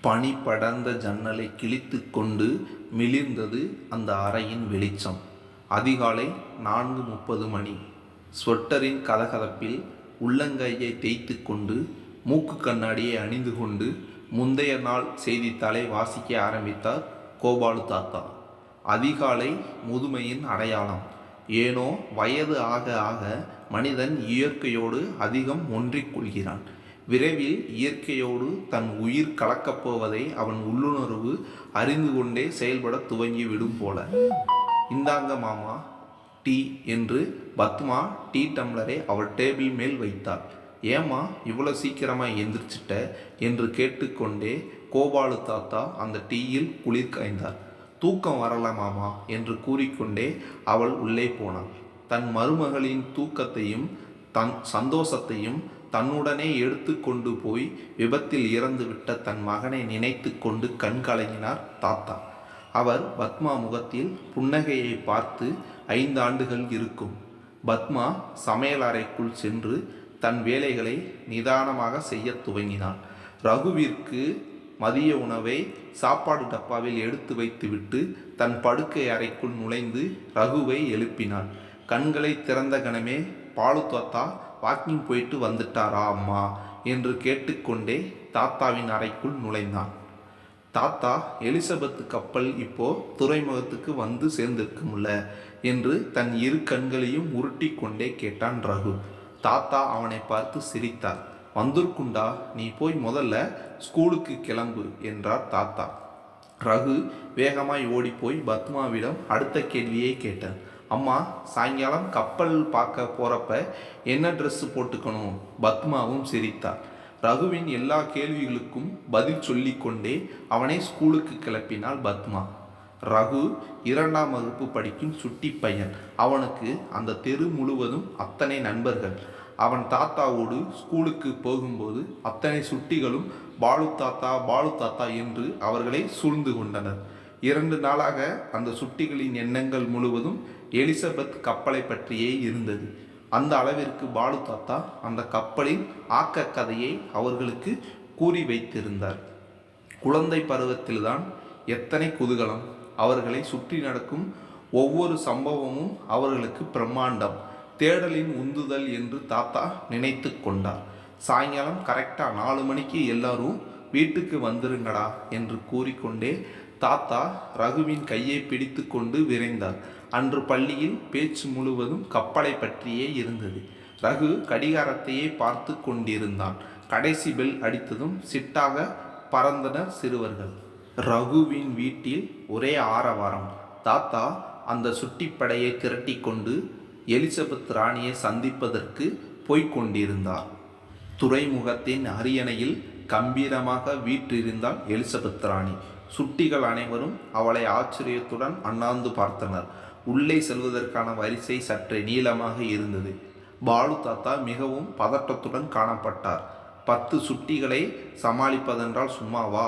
பனி படர்ந்த ஜன்னலை கிழித்து கொண்டு மிளிர்ந்தது அந்த அறையின் வெளிச்சம். அதிகாலை நான்கு முப்பது மணி. ஸ்வெட்டரின் கதகதப்பில் உள்ளங்கையை தேய்த்து கொண்டு மூக்கு கண்ணாடியை அணிந்து கொண்டு முந்தைய நாள் செய்தித்தாளை வாசிக்க ஆரம்பித்தார் கோபாலு தாத்தா. அதிகாலை முதுமையின் அடையாளம். ஏனோ வயது ஆக ஆக மனிதன் இயற்கையோடு அதிகம் ஒன்றிக் கொள்கிறான். விரைவில் இயற்கையோடு தன் உயிர் கலக்கப் போவதை அவன் உள்ளுணர்வு அறிந்து கொண்டே செயல்பட துவங்கிவிடும் போல. இந்தாங்க மாமா டீ என்று பத்மா டீ டம்ளரை அவள் டேபிள் மேல் வைத்தாள். ஏம்மா இவ்வளோ சீக்கிரமாக எந்திரிச்சிட்ட? என்று கேட்டுக்கொண்டே கோபாலு தாத்தா அந்த டீயில் குளிர் காய்ந்தார். தூக்கம் வரலாமாமா என்று கூறிக்கொண்டே அவள் உள்ளே போனாள். தன் மருமகளின் தூக்கத்தையும் தன் சந்தோஷத்தையும் தன்னுடனே எடுத்து கொண்டு போய் விபத்தில் இறந்துவிட்ட தன் மகனை நினைத்து கொண்டு கண்கலங்கினார் தாத்தா. அவர் பத்மா முகத்தில் புன்னகையை பார்த்து ஐந்து ஆண்டுகள் இருக்கும். பத்மா சமையல் அறைக்குள் சென்று தன் வேலைகளை நிதானமாக செய்யத் துவங்கினாள் ரகுவிற்கு மதிய உணவை சாப்பாடு டப்பாவில் எடுத்து வைத்துவிட்டு தன் படுக்கை அறைக்குள் நுழைந்து ரகுவை எழுப்பினாள். கண்களை திறந்த கணமே பாலு தாத்தா வாக்கிங் போயிட்டு வந்துட்டாரா அம்மா? என்று கேட்டுக்கொண்டே தாத்தாவின் அறைக்குள் நுழைந்தான். தாத்தா எலிசபெத் கப்பல் இப்போ துறைமுகத்துக்கு வந்து சேர்ந்திருக்கும்ல என்று தன் இரு கண்களையும் உருட்டி கொண்டே கேட்டான் ரகு. தாத்தா அவனை பார்த்து சிரித்தார். வந்திருக்குண்டா நீ போய் முதல்ல ஸ்கூலுக்கு கிளம்பு என்றார் தாத்தா. ரகு வேகமாய் ஓடிப்போய் பத்மாவிடம் அடுத்த கேள்வியை கேட்டான். அம்மா சாயங்காலம் கப்பல் பார்க்க போகிறப்ப என்ன ட்ரெஸ்ஸு போட்டுக்கணும்? பத்மாவும் சிரித்தார் ரகுவின் எல்லா கேள்விகளுக்கும் பதில் சொல்லிக்கொண்டே அவனை ஸ்கூலுக்கு கிளப்பினாள் பத்மா. ரகு இரண்டாம் வகுப்பு படிக்கும் சுட்டி பையன். அவனுக்கு அந்த தெரு முழுவதும் அத்தனை நண்பர்கள். அவன் தாத்தாவோடு ஸ்கூலுக்கு போகும்போது அத்தனை சுட்டிகளும் பாலு தாத்தா பாலு தாத்தா என்று அவர்களை சூழ்ந்து கொண்டனர். இரண்டு நாளாக அந்த சுட்டிகளின் எண்ணங்கள் முழுவதும் எலிசபெத் கப்பலை பற்றியே இருந்தது. அந்த அளவிற்கு பாலு தாத்தா அந்த கப்பலின் ஆக்க கதையை அவர்களுக்கு கூறி வைத்திருந்தார். குழந்தை பருவத்தில்தான் எத்தனை குதூகலம் அவர்களை சுற்றி நடக்கும் ஒவ்வொரு சம்பவமும் அவர்களுக்கு பிரம்மாண்டம் தேடலின் உந்துதல் என்று தாத்தா நினைத்து கொண்டார். சாயங்காலம் கரெக்டாக நாலு மணிக்கு எல்லாரும் வீட்டுக்கு வந்துருங்கடா என்று கூறிக்கொண்டே தாத்தா ரகுவின் கையை பிடித்து கொண்டு விரைந்தார். அன்று பள்ளியில் பேச்சு முழுவதும் கப்பலை பற்றியே இருந்தது. ரகு கடிகாரத்தையே பார்த்து கொண்டிருந்தான். கடைசி பெல் அடித்ததும் சிட்டாக பறந்தனர் சிறுவர்கள். ரகுவின் வீட்டில் ஒரே ஆரவாரம். தாத்தா அந்த சுட்டிப்படையை திரட்டி கொண்டு எலிசபெத் ராணியை சந்திப்பதற்கு போய்கொண்டிருந்தார் துறைமுகத்தின் அரியணையில் கம்பீரமாக வீற்றிருந்தாள் எலிசபெத் ராணி. சுட்டிகள் அனைவரும் அவளை ஆச்சரியத்துடன் அண்ணாந்து பார்த்தனர். உள்ளே செல்வதற்கான வரிசை சற்றே நீளமாக இருந்தது. பாலு தாத்தா மிகவும் பதட்டத்துடன் காணப்பட்டார். பத்து சுட்டிகளை சமாளிப்பதென்றால் சும்மாவா?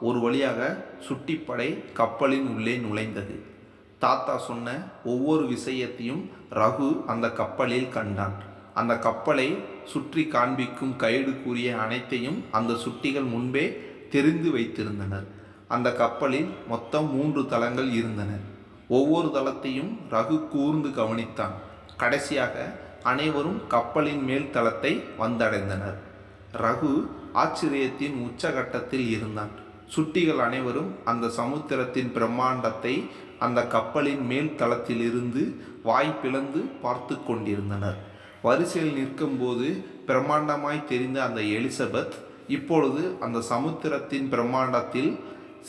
ஒரு வழியாக சுட்டிப்படை கப்பலின் உள்ளே நுழைந்தது. தாத்தா சொன்ன ஒவ்வொரு விஷயத்தையும் ரகு அந்த கப்பலில் கண்டான். அந்த கப்பலை சுற்றி காண்பிக்கும் கைடு கூறிய அனைத்தையும் அந்த சுட்டிகள் முன்பே தெரிந்து வைத்திருந்தனர். அந்த கப்பலில் மொத்தம் மூன்று தளங்கள் இருந்தன. ஒவ்வொரு தளத்தையும் ரகு கூர்ந்து கவனித்தான். கடைசியாக அனைவரும் கப்பலின் மேல் தளத்தை வந்தடைந்தனர். ரகு ஆச்சரியத்தின் உச்சகட்டத்தில் இருந்தான். சுட்டிகள் அனைவரும் அந்த சமுத்திரத்தின் பிரம்மாண்டத்தை அந்த கப்பலின் மேல் தளத்திலிருந்து வாய் பிளந்து பார்த்து கொண்டிருந்தனர். வரிசையில் நிற்கும்போது பிரம்மாண்டமாய் தெரிந்த அந்த எலிசபெத் இப்பொழுது அந்த சமுத்திரத்தின் பிரம்மாண்டத்தில்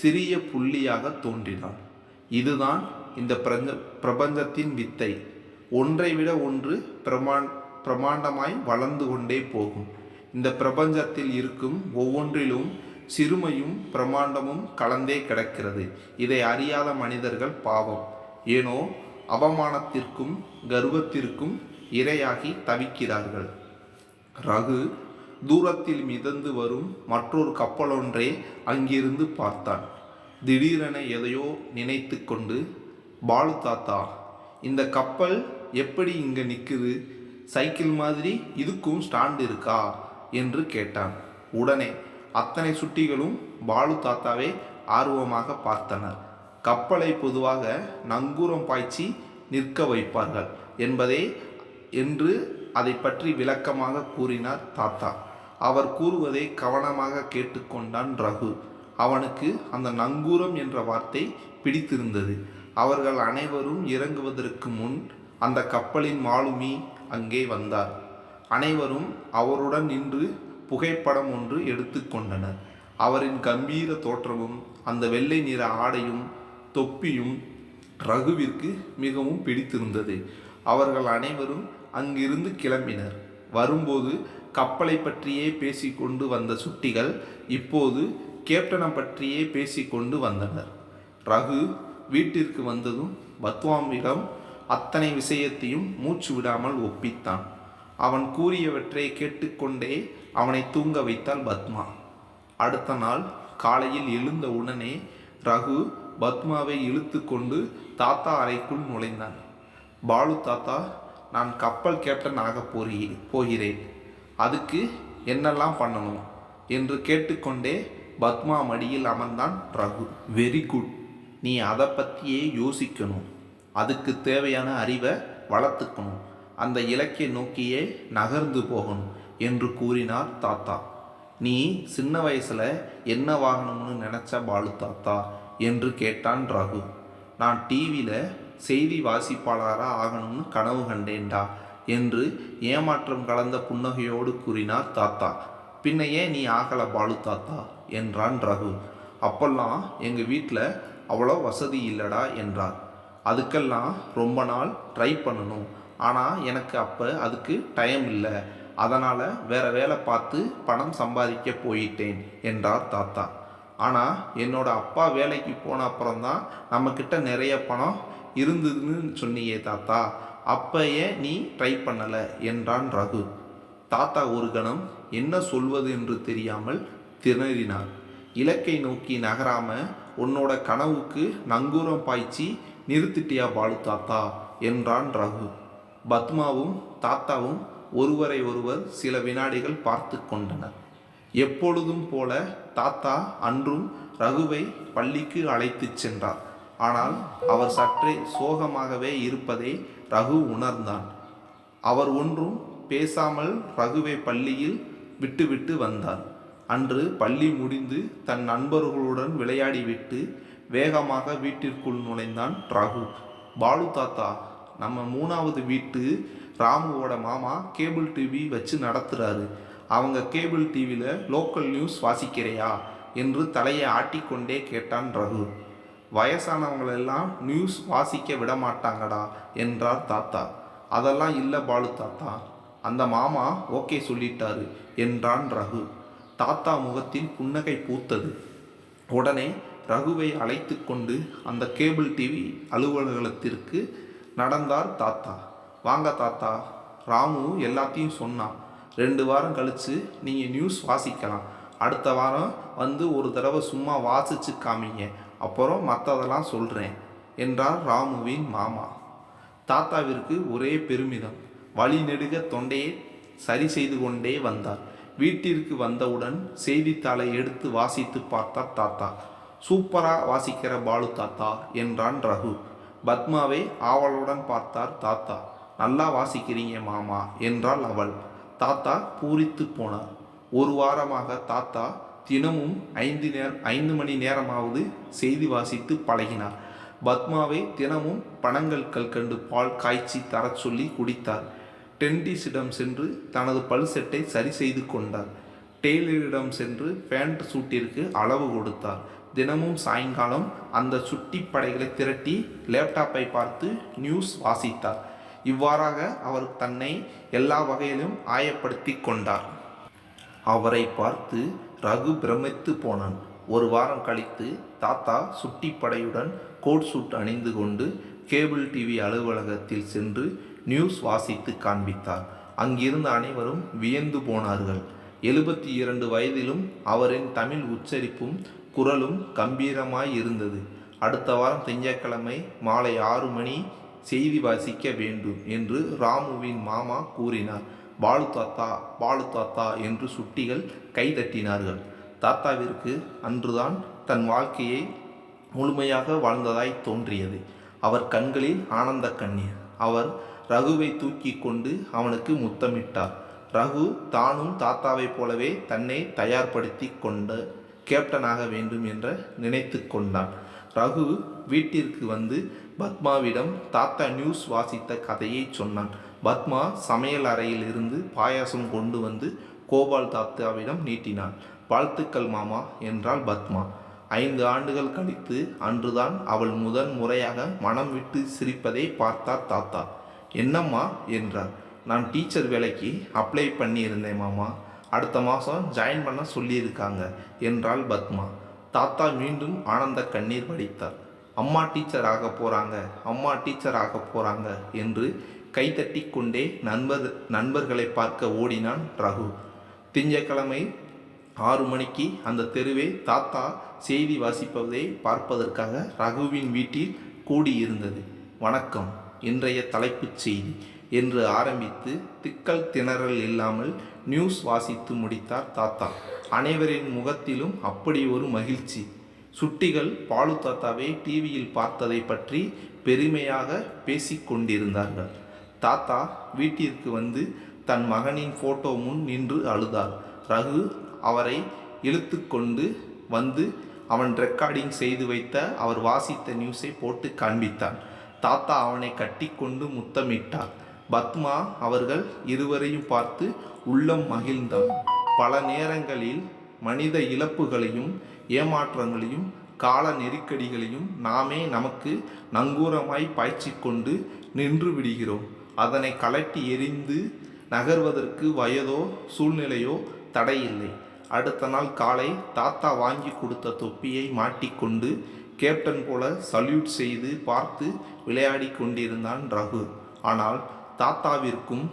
சிறிய புள்ளியாக தோன்றினான். இதுதான் இந்த பிரஞ்ச பிரபஞ்சத்தின் வித்தை. ஒன்றை விட ஒன்று பிரமாண் பிரமாண்டமாய் வளர்ந்து கொண்டே போகும். இந்த பிரபஞ்சத்தில் இருக்கும் ஒவ்வொன்றிலும் சிறுமையும் பிரமாண்டமும் கலந்தே கிடக்கிறது. இதை அறியாத மனிதர்கள் பாவம். ஏனோ அவமானத்திற்கும் கர்வத்திற்கும் இரையாகி தவிக்கிறார்கள். ரகு தூரத்தில் மிதந்து வரும் மற்றொரு கப்பலொன்றை அங்கிருந்து பார்த்தான். திடீரென எதையோ நினைத்து கொண்டு பாலு தாத்தா இந்த கப்பல் எப்படி இங்கே நிற்குது சைக்கிள் மாதிரி இதுக்கும் ஸ்டாண்ட் இருக்கா? என்று கேட்டான். உடனே அத்தனை சுட்டிகளும் பாலு தாத்தாவை ஆர்வமாக பார்த்தனர். கப்பலை பொதுவாக நங்கூரம் பாய்ச்சி நிற்க வைப்பார்கள் என்பதே என்று அதை பற்றி விளக்கமாக கூறினார் தாத்தா. அவர் கூறுவதை கவனமாக கேட்டுக்கொண்டான் ரகு. அவனுக்கு அந்த நங்கூரம் என்ற வார்த்தை பிடித்திருந்தது. அவர்கள் அனைவரும் இறங்குவதற்கு முன் அந்த கப்பலின் மாலுமி அங்கே வந்தார். அனைவரும் அவருடன் நின்று புகைப்படம் ஒன்று எடுத்துக்கொண்டனர் அவரின் கம்பீர தோற்றமும் அந்த வெள்ளை நிற ஆடையும் தொப்பியும் ரகுவிற்கு மிகவும் பிடித்திருந்தது. அவர்கள் அனைவரும் அங்கிருந்து கிளம்பினர். வரும்போது கப்பலை பற்றியே பேசிக்கொண்டு வந்த சுட்டிகள் இப்போது கேப்டனை பற்றியே பேசிக்கொண்டு வந்தனர். ரகு வீட்டிற்கு வந்ததும் பத்வாமிடம் அத்தனை விஷயத்தையும் மூச்சு விடாமல் ஒப்பித்தான். அவன் கூறியவற்றை கேட்டுக்கொண்டே அவனை தூங்க வைத்தாள் பத்மா. அடுத்த நாள் காலையில் எழுந்த உடனே ரகு பத்மாவை இழுத்து கொண்டு தாத்தா அறைக்குள் நுழைந்தான். பாலு தாத்தா நான் கப்பல் கேப்டன் ஆக போறி போகிறேன். அதுக்கு என்னெல்லாம் பண்ணணும் என்று கேட்டுக்கொண்டே பத்மா மடியில் அமர்ந்தான் ரகு. வெரி குட் நீ அதை பற்றியே யோசிக்கணும். அதுக்கு தேவையான அறிவை வளர்த்துக்கணும். அந்த இலக்கை நோக்கியே நகர்ந்து போகணும் என்று கூறினார் தாத்தா. நீ சின்ன வயசில் என்ன வாங்கணும்னு நினச்ச பாலு தாத்தா? என்று கேட்டான் ரகு. நான் டிவியில் செய்தி வாசிப்பாளராக ஆகணும்னு கனவு கண்டேன்டா. என்று ஏமாற்றம் கலந்த புன்னகையோடு கூறினார் தாத்தா. பின்ன ஏன் நீ ஆகல பாலு தாத்தா என்றான் ரகு. அப்பெல்லாம் எங்கள் வீட்டில் அவ்வளோ வசதி இல்லடா என்றார். அதுக்கெல்லாம் ரொம்ப நாள் ட்ரை பண்ணணும். ஆனால் எனக்கு அப்போ அதுக்கு டைம் இல்லை. அதனால் வேற வேலை பார்த்து பணம் சம்பாதிக்க போயிட்டேன் என்றார் தாத்தா. ஆனால் என்னோட அப்பா வேலைக்கு போன அப்புறம்தான் நம்மக்கிட்ட நிறைய பணம் இருந்ததுன்னு சொன்னியே தாத்தா. அப்பயே நீ ட்ரை பண்ணலை என்றான் ரகு. தாத்தா ஒரு கணம் என்ன சொல்வது என்று தெரியாமல் திணறினார். இலக்கை நோக்கி நகராம உன்னோட கனவுக்கு நங்கூரம் பாய்ச்சி நிறுத்திட்டியா பாலு தாத்தா என்றான் ரகு. பத்மாவும் தாத்தாவும் ஒருவரை ஒருவர் சில வினாடிகள் பார்த்து கொண்டனர். எப்பொழுதும் போல தாத்தா அன்றும் ரகுவை பள்ளிக்கு அழைத்துச் சென்றார். ஆனால் அவர் சற்றே சோகமாகவே இருப்பதை ரகு உணர்ந்தான். அவர் ஒன்றும் பேசாமல் ரகுவை பள்ளியில் விட்டுவிட்டு வந்தார். அன்று பள்ளி முடிந்து தன் நண்பர்களுடன் விளையாடிவிட்டு வேகமாக வீட்டிற்குள் நுழைந்தான் ரகு. பாலு தாத்தா நம்ம மூணாவது வீட்டு ராமுவோட மாமா கேபிள் டிவி வச்சு நடத்துகிறாரு அவங்க கேபிள் டிவியில் லோக்கல் நியூஸ் வாசிக்கிறையா? என்று தலையை ஆட்டிக்கொண்டே கேட்டான் ரகு. வயசானவங்களெல்லாம் நியூஸ் வாசிக்க விட மாட்டாங்கடா என்றார் தாத்தா. அதெல்லாம் இல்லை பாலு தாத்தா. அந்த மாமா ஓகே சொல்லிட்டாரு என்றான் ரகு. தாத்தா முகத்தில் புன்னகை பூத்தது. உடனே ரகுவை அழைத்து கொண்டு அந்த கேபிள் டிவி அலுவலகத்திற்கு நடந்தார் தாத்தா. வாங்க தாத்தா ராமு எல்லாத்தையும் சொன்னான். ரெண்டு வாரம் கழித்து நீங்கள் நியூஸ் வாசிக்கலாம். அடுத்த வாரம் வந்து ஒரு தடவை சும்மா வாசிச்சு காமிங்க. அப்புறம் மற்றதெல்லாம் சொல்கிறேன் என்றார் ராமுவின் மாமா. தாத்தாவிற்கு ஒரே பெருமிதம். வழி நெடுக தொண்டையை சரி செய்து கொண்டே வந்தார். வீட்டிற்கு வந்தவுடன் செய்தித்தாளை எடுத்து வாசித்து பார்த்தார் தாத்தா. சூப்பரா வாசிக்கிற பாலு தாத்தா என்றான் ரகு. பத்மாவை ஆவலுடன் பார்த்தார் தாத்தா. நல்லா வாசிக்கிறீங்க மாமா என்றாள் அவள். தாத்தா பூரித்து போனார். ஒரு வாரமாக தாத்தா தினமும் ஐந்து நேர ஐந்து மணி நேரமாவது செய்தி வாசித்து பழகினார். பத்மாவை தினமும் பணங்கள் கல்கண்டு பால் காய்ச்சி தரச் சொல்லி குடித்தார். டென்டிஸிடம் சென்று தனது பல்செட்டை சரி செய்து கொண்டார். டெய்லரிடம் சென்று பேண்ட் சூட்டிற்கு அளவு கொடுத்தார். தினமும் சாயங்காலம் அந்த சுட்டி படைகளை திரட்டி லேப்டாப்பை பார்த்து நியூஸ் வாசித்தார். இவ்வாறாக அவர் தன்னை எல்லா வகையிலும் ஆயப்படுத்தி கொண்டார். அவரை பார்த்து ரகு பிரமித்து போனான். ஒரு வாரம் கழித்து தாத்தா சுட்டி படையுடன் கோட் சூட் அணிந்து கொண்டு கேபிள் டிவி அலுவலகத்தில் சென்று நியூஸ் வாசித்து காண்பித்தார். அங்கிருந்த அனைவரும் வியந்து போனார்கள். எழுபத்தி இரண்டு வயதிலும் அவரின் தமிழ் உச்சரிப்பும் குரலும் கம்பீரமாய் இருந்தது. அடுத்த வாரம் திங்கட்கிழமை மாலை ஆறு மணி செய்தி வாசிக்க வேண்டும் என்று ராமுவின் மாமா கூறினார். பாலு தாத்தா பாலு தாத்தா என்று சுட்டிகள் கைதட்டினார்கள். தாத்தாவிற்கு அன்றுதான் தன் வாழ்க்கையை முழுமையாக வாழ்ந்ததாய் தோன்றியது. அவர் கண்களில் ஆனந்த கண்ணீர். அவர் ரகுவை தூக்கி கொண்டு அவனுக்கு முத்தமிட்டார். ரகு தானும் தாத்தாவைப் போலவே தன்னை தயார்படுத்தி கொண்ட கேப்டனாக வேண்டும் என்று நினைத்து கொண்டான். ரகு வீட்டிற்கு வந்து பத்மாவிடம் தாத்தா நியூஸ் வாசித்த கதையை சொன்னான். பத்மா சமையல் அறையில் இருந்து பாயாசம் கொண்டு வந்து கோபால் தாத்தாவிடம் நீட்டினான். வாழ்த்துக்கள் மாமா என்றாள் பத்மா. ஐந்து ஆண்டுகள் கழித்து அன்றுதான் அவள் முதன் முறையாக மனம் விட்டு சிரிப்பதை பார்த்தார் தாத்தா. என்னம்மா என்றார். நான் டீச்சர் வேலைக்கு அப்ளை பண்ணியிருந்தேன் மாமா. அடுத்த மாதம் ஜாயின் பண்ண சொல்லியிருக்காங்க என்றாள் பத்மா. தாத்தா மீண்டும் ஆனந்த கண்ணீர் வடித்தார். அம்மா டீச்சர் ஆக போகிறாங்க அம்மா டீச்சர் ஆக போகிறாங்க என்று கைதட்டி கொண்டே நண்பர் நண்பர்களை பார்க்க ஓடினான் ரகு. திங்கக்கிழமை ஆறு மணிக்கு அந்த தெருவே தாத்தா செய்தி வாசிப்பதை பார்ப்பதற்காக ரகுவின் வீட்டில் கூடியிருந்தது. வணக்கம் இன்றைய தலைப்புச் செய்தி என்று ஆரம்பித்து திக்கல் திணறல் இல்லாமல் நியூஸ் வாசித்து முடித்தார் தாத்தா. அனைவரின் முகத்திலும் அப்படி ஒரு மகிழ்ச்சி. சுட்டிகள் பாலு தாத்தாவை டிவியில் பார்த்ததை பற்றி பெருமையாக பேசி கொண்டிருந்தார்கள். தாத்தா வீட்டிற்கு வந்து தன் மகனின் போட்டோ முன் நின்று அழுதார். ரகு அவரை இழுத்து கொண்டு வந்து அவன் ரெக்கார்டிங் செய்து வைத்த அவர் வாசித்த நியூஸை போட்டு காண்பித்தான். தாத்தா அவனை கட்டிக்கொண்டு முத்தமிட்டார். பத்மா அவர்கள் இருவரையும் பார்த்து உள்ளம் மகிழ்ந்தான் பல நேரங்களில் மனித இழப்புகளையும் ஏமாற்றங்களையும் கால நெருக்கடிகளையும் நாமே நமக்கு நங்கூரமாய் பாய்ச்சிக்கொண்டு நின்று விடுகிறோம். அதனை கலட்டி எறிந்து நகர்வதற்கு வயதோ சூழ்நிலையோ தடையில்லை. அடுத்த நாள் காலை தாத்தா வாங்கி கொடுத்த தொப்பியை மாட்டிக்கொண்டு கேப்டன் போல சல்யூட் செய்து பார்த்து விளையாடி கொண்டிருந்தான் ரகு. ஆனால் தாத்தாவிற்கும்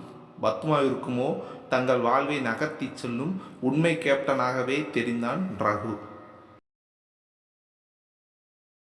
பத்மாவிற்குமோ தங்கள் வாழ்வை நகர்த்தி செல்லும் உண்மை கேப்டனாகவே தெரிந்தான் ரகு.